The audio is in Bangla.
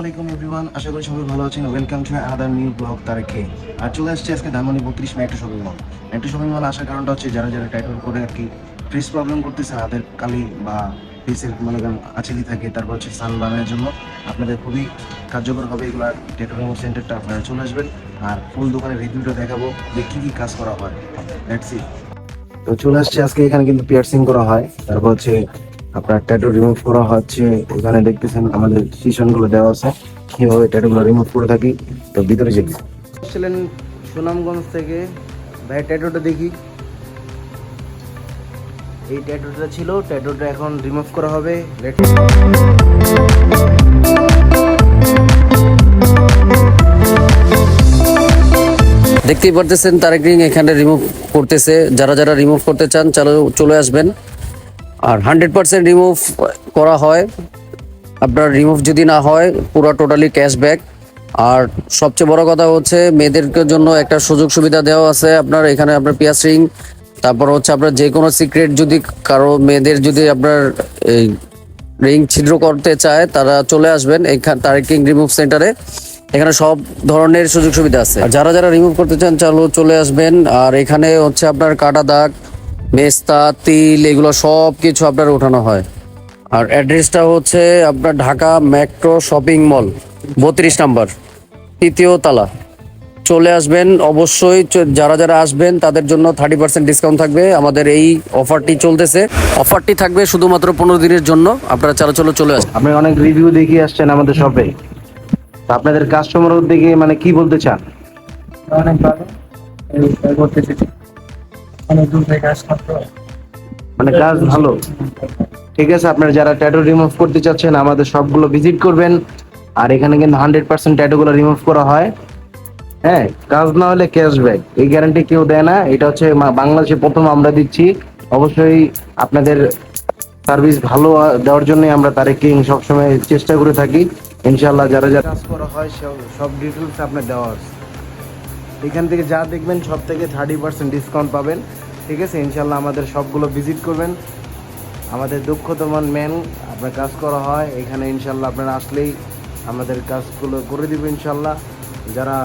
আলাইকুম আশা করি সবাই ভালো ওয়েলকাম আদার নিউ আর চলে আসছে আজকে বত্রিশ শপিং মল শপিং মল আসার কারণটা হচ্ছে যারা যারা করে আর কি প্রবলেম করতেছে বা মনে তারপর হচ্ছে জন্য আপনাদের খুবই কার্যকর হবে এগুলো সেন্টারটা আপনারা চলে আসবেন। আর ফুল দোকানের রিভিউটা দেখাবো যে কী কী কাজ করা হয়। তো চলে আসছে, আজকে এখানে কিন্তু পিয়ার্সিং করা হয়। তারপর হচ্ছে আপনার ট্যাটু রিমুভ করা হচ্ছে এখানে দেখতেছেন আমাদের সিশনগুলো দেওয়া আছে কীভাবে ট্যাটু গুলো রিমুভ করে থাকি তো ভিতরে যাবি ছিলেন সুনামগঞ্জ থেকে ভাই ট্যাটুটা দেখি। এই ট্যাটুটা ছিল ট্যাটুটা এখন রিমুভ করা হবে। দেখতেই পারতেছেন তারেক রিং এখানে রিমুভ করতেছে। যারা যারা রিমুভ করতে চান চলো চলে আসবেন। আর হান্ড্রেড পার্সেন্ট রিমুভ করা হয়। আপনার রিমুভ যদি না হয়, পুরো টোটালি ক্যাশব্যাক আর সবচেয়ে বড় কথা হচ্ছে মেয়েদের জন্য একটা সুযোগ সুবিধা দেওয়া আছে আপনার, এখানে আপনার পিয়াস রিং তারপর হচ্ছে আপনার যে কোনো সিক্রেট যদি কারও মেয়েদের যদি আপনার এই রিং ছিদ্র করতে চায়, তারা চলে আসবেন এখানে, তারেক রিং রিমুভ সেন্টারে এখানে সব ধরনের সুযোগ সুবিধা আছে। আর যারা যারা রিমুভ করতে চান, চালু চলে আসবেন। আর এখানে হচ্ছে আপনার কাটা দাগ মেস্তা তিল এগুলো সব কিছু আপনার ওঠানো হয়। আর অ্যাড্রেসটা হচ্ছে আপনার ঢাকা মেট্রো শপিং মল বত্রিশ নাম্বার তৃতীয় তালা। চলে আসবেন অবশ্যই চ- যারা যারা আসবেন তাদের জন্য থার্টি পার্সেন্ট ডিসকাউন্ট থাকবে। আমাদের এই অফারটি চলতেছে। অফারটি থাকবে শুধুমাত্র পনেরো দিনের জন্য। আপনারা চালো চলো চলে আসবেন। আপনি অনেক রিভিউ দেখিয়ে আসছেন আমাদের শপে আপনাদের কাস্টমার দিকে মানে কি বলতে চান? অনেক ভালো। করতেছি অনেক দূর থেকে আসমাত্র মানে কাজ ভালো। ঠিক আছে আপনারা যারা ট্যাটু রিমুভ করতে চাচ্ছেন আমাদের সবগুলো ভিজিট করবেন। আর এখানে কিন্তু হান্ড্রেড পার্সেন্ট ট্যাটুগুলো রিমুভ করা হয়। হ্যাঁ কাজ না হলে ক্যাশব্যাক এই গ্যারান্টি কেউ দেয় না। এটা হচ্ছে বাংলাদেশে প্রথম আমরা দিচ্ছি। অবশ্যই আপনাদের সার্ভিস ভালো দেওয়ার জন্য আমরা তারেক কিং সবসময় চেষ্টা করে থাকি। ইনশাল্লাহ যারা যারা কাজ করা হয় সব সব ডিটেলস আপনার দেওয়া আছে। এখান থেকে যা দেখবেন সব থেকে থার্টি পার্সেন্ট ডিসকাউন্ট পাবেন। ঠিক আছে, ইনশাল্লাহ আমাদের সবগুলো ভিজিট করবেন। আমাদের দক্ষতমান ম্যান, আপনার কাজ করা হয়, এখানে ইনশাল্লাহ আপনারা আসলেই আমাদের কাজগুলো করে দেবে ইনশাল্লাহ। যারা